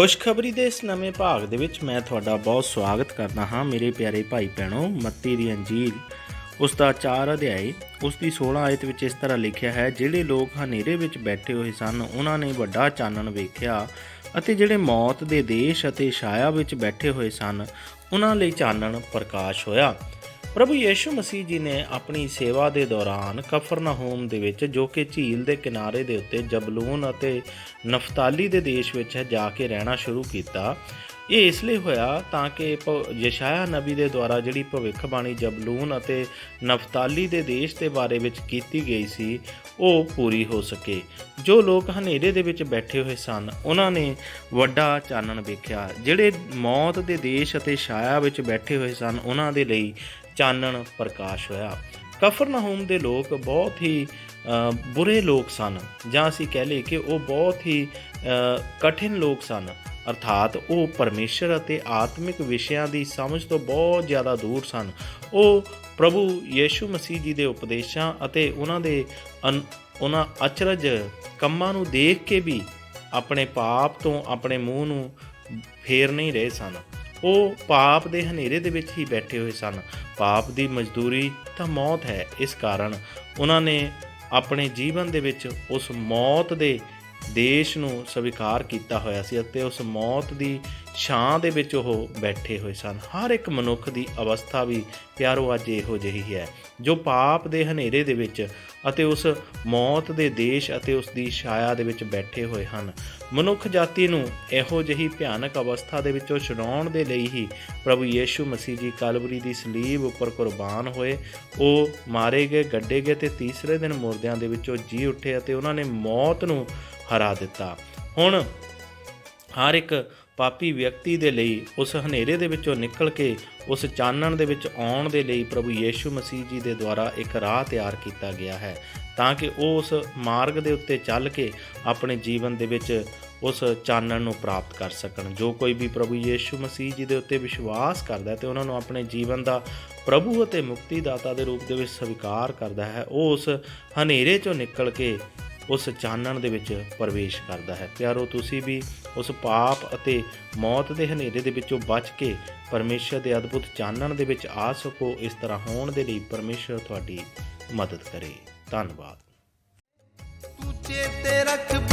ਖੁਸ਼ਖਬਰੀ ਦੇ ਇਸ ਨਵੇਂ ਭਾਗ ਦੇ ਵਿੱਚ ਮੈਂ ਤੁਹਾਡਾ ਬਹੁਤ ਸਵਾਗਤ ਕਰਦਾ ਹਾਂ ਮੇਰੇ ਪਿਆਰੇ ਭਾਈ ਭੈਣੋ, ਮੱਤੀ ਦੀ ਅੰਜੀਲ ਉਸ ਦਾ 4 ਅਧਿਆਇ ਉਸ ਦੀ 16 ਆਇਤ ਵਿੱਚ ਇਸ ਤਰ੍ਹਾਂ ਲਿਖਿਆ ਹੈ, ਜਿਹੜੇ ਲੋਕ ਹਨੇਰੇ ਵਿੱਚ ਬੈਠੇ ਹੋਏ ਸਨ, ਉਹਨਾਂ ਨੇ ਵੱਡਾ ਚਾਨਣ ਵੇਖਿਆ ਅਤੇ ਜਿਹੜੇ ਮੌਤ ਦੇ ਦੇਸ਼ ਅਤੇ ਛਾਇਆ ਵਿੱਚ ਬੈਠੇ ਹੋਏ ਸਨ, ਉਹਨਾਂ ਲਈ ਚਾਨਣ ਪ੍ਰਕਾਸ਼ ਹੋਇਆ। ਪ੍ਰਭੂ ਯੀਸ਼ੂ ਮਸੀਹ ਜੀ ਨੇ ਆਪਣੀ ਸੇਵਾ ਦੇ ਦੌਰਾਨ ਕਫਰਨਹੂਮ ਦੇ ਵਿੱਚ, ਜੋ ਕਿ ਝੀਲ ਦੇ ਕਿਨਾਰੇ ਦੇ ਉੱਤੇ ਜਬਲੂਨ ਅਤੇ ਨਫਤਾਲੀ ਦੇ ਦੇਸ਼ ਵਿੱਚ ਜਾ ਕੇ ਰਹਿਣਾ ਸ਼ੁਰੂ ਕੀਤਾ, ਇਹ ਇਸ ਲਈ ਹੋਇਆ ਤਾਂ ਕਿ ਭ- ਯਸ਼ਾਇਆ ਨਬੀ ਦੇ ਦੁਆਰਾ ਜਿਹੜੀ ਭਵਿੱਖਬਾਣੀ ਜਬਲੂਨ ਅਤੇ ਨਫਤਾਲੀ ਦੇ ਦੇਸ਼ ਦੇ ਬਾਰੇ ਵਿੱਚ ਕੀਤੀ ਗਈ ਸੀ, ਉਹ ਪੂਰੀ ਹੋ ਸਕੇ। ਜੋ ਲੋਕ ਹਨੇਰੇ ਦੇ ਵਿੱਚ ਬੈਠੇ ਹੋਏ ਸਨ, ਉਹਨਾਂ ਨੇ ਵੱਡਾ ਚਾਨਣ ਵੇਖਿਆ। ਜਿਹੜੇ ਮੌਤ ਦੇ ਦੇਸ਼ ਅਤੇ ਛਾਇਆ ਵਿੱਚ ਬੈਠੇ ਹੋਏ ਸਨ, ਉਹਨਾਂ ਦੇ ਲਈ ਚਾਨਣ ਪ੍ਰਕਾਸ਼ ਹੋਇਆ। ਕਫਰਨਹੂਮ ਦੇ ਲੋਕ ਬਹੁਤ ਹੀ ਬੁਰੇ ਲੋਕ ਸਨ। ਜਾਂ ਅਸੀਂ ਕਹਿ ਲਈਏ ਕਿ ਉਹ ਬਹੁਤ ਹੀ ਕਠਿਨ ਲੋਕ ਸਨ। ਅਰਥਾਤ ਉਹ ਪਰਮੇਸ਼ਰ ਅਤੇ ਆਤਮਿਕ ਵਿਸ਼ਿਆਂ ਦੀ ਸਮਝ ਤੋਂ ਬਹੁਤ ਜ਼ਿਆਦਾ ਦੂਰ ਸਨ। ਉਹ ਪ੍ਰਭੂ ਯੀਸ਼ੂ ਮਸੀਹ ਜੀ ਦੇ ਉਪਦੇਸ਼ਾਂ ਅਤੇ ਉਹਨਾਂ ਦੇ ਅਨ- ਉਹਨਾਂ ਅਚਰਜ ਕੰਮਾਂ ਨੂੰ ਦੇਖ ਕੇ ਵੀ ਆਪਣੇ ਪਾਪ ਤੋਂ ਆਪਣੇ ਮੂੰਹ ਨੂੰ ਫੇਰ ਨਹੀਂ ਰਹੇ ਸਨ। ਉਹ ਪਾਪ ਦੇ ਹਨੇਰੇ ਦੇ ਵਿੱਚ ਹੀ ਬੈਠੇ ਹੋਏ ਸਨ। ਪਾਪ ਦੀ ਮਜ਼ਦੂਰੀ ਤਾਂ ਮੌਤ ਹੈ, ਇਸ ਕਾਰਨ ਉਹਨਾਂ ਨੇ ਆਪਣੇ ਜੀਵਨ ਦੇ ਵਿੱਚ ਉਸ ਮੌਤ ਦੇ ਦੇਸ਼ ਨੂੰ ਸਵੀਕਾਰ ਕੀਤਾ ਹੋਇਆ ਸੀ ਅਤੇ ਉਸ ਮੌਤ ਦੀ ਛਾਂ ਦੇ ਵਿੱਚ ਉਹ ਬੈਠੇ ਹੋਏ ਸਨ। ਹਰ ਇੱਕ ਮਨੁੱਖ ਦੀ ਅਵਸਥਾ ਵੀ ਪਿਆਰੋ ਅੱਜ ਇਹੋ ਜਿਹੀ ਹੈ ਜੋ ਪਾਪ ਦੇ ਹਨੇਰੇ ਦੇ ਵਿੱਚ ਅਤੇ ਉਸ ਮੌਤ ਦੇ ਦੇਸ਼ ਅਤੇ ਉਸ ਦੀ ਛਾਇਆ ਦੇ ਵਿੱਚ ਬੈਠੇ ਹੋਏ ਹਨ। ਮਨੁੱਖ ਜਾਤੀ ਨੂੰ ਇਹੋ ਜਿਹੀ ਭਿਆਨਕ ਅਵਸਥਾ ਦੇ ਵਿੱਚੋਂ ਛੁਡਾਉਣ ਦੇ ਲਈ ਹੀ ਪ੍ਰਭੂ ਯੀਸ਼ੂ ਮਸੀਹ ਜੀ ਕਲਵਰੀ ਦੀ ਸਲੀਬ ਉੱਪਰ ਕੁਰਬਾਨ ਹੋਏ। ਉਹ ਮਾਰੇ ਗਏ, ਗੱਡੇ ਗਏ ਤੇ ਤੀਸਰੇ ਦਿਨ ਮੁਰਦਿਆਂ ਦੇ ਵਿੱਚੋਂ ਜੀ ਉੱਠੇ ਅਤੇ ਉਹਨਾਂ ਨੇ ਮੌਤ ਨੂੰ ਹਰਾ ਦਿੱਤਾ। ਹੁਣ ਹਰ ਇੱਕ ਪਾਪੀ ਵਿਅਕਤੀ ਦੇ ਲਈ ਉਸ ਹਨੇਰੇ ਦੇ ਵਿੱਚੋਂ ਨਿਕਲ ਕੇ ਉਸ ਚਾਨਣ ਦੇ ਵਿੱਚ ਆਉਣ ਦੇ ਲਈ ਪ੍ਰਭੂ ਯੀਸ਼ੂ ਮਸੀਹ ਜੀ ਦੇ ਦੁਆਰਾ ਇੱਕ ਰਾਹ ਤਿਆਰ ਕੀਤਾ ਗਿਆ ਹੈ ਤਾਂ ਕਿ ਉਹ ਉਸ ਮਾਰਗ ਦੇ ਉੱਤੇ ਚੱਲ ਕੇ ਆਪਣੇ ਜੀਵਨ ਦੇ ਵਿੱਚ ਉਸ ਚਾਨਣ ਨੂੰ ਪ੍ਰਾਪਤ ਕਰ ਸਕਣ। ਜੋ ਕੋਈ ਵੀ ਪ੍ਰਭੂ ਯੀਸ਼ੂ ਮਸੀਹ ਜੀ ਦੇ ਉੱਤੇ ਵਿਸ਼ਵਾਸ ਕਰਦਾ ਹੈ ਤੇ ਉਹਨਾਂ ਨੂੰ ਆਪਣੇ ਜੀਵਨ ਦਾ ਪ੍ਰਭੂ ਅਤੇ ਮੁਕਤੀਦਾਤਾ ਦੇ ਰੂਪ ਦੇ ਵਿੱਚ ਸਵੀਕਾਰ ਕਰਦਾ ਹੈ, ਉਹ ਉਸ ਹਨੇਰੇ ਚੋਂ ਨਿਕਲ ਕੇ ਉਸ ਚਾਨਣ ਦੇ ਵਿੱਚ ਪ੍ਰਵੇਸ਼ ਕਰਦਾ ਹੈ। ਪਿਆਰੋ, ਤੁਸੀਂ ਵੀ ਉਸ ਪਾਪ ਅਤੇ ਮੌਤ ਦੇ ਹਨੇਰੇ ਦੇ ਵਿੱਚੋਂ ਬਚ ਕੇ ਪਰਮੇਸ਼ਰ ਦੇ ਅਦਭੁਤ ਚਾਨਣ ਦੇ ਵਿੱਚ ਆ ਸਕੋ, ਇਸ ਤਰ੍ਹਾਂ ਹੋਣ ਦੇ ਲਈ ਪਰਮੇਸ਼ਰ ਤੁਹਾਡੀ ਮਦਦ ਕਰੇ। ਧੰਨਵਾਦ। ਤੂੰ ਚੇਤੇ ਰੱਖ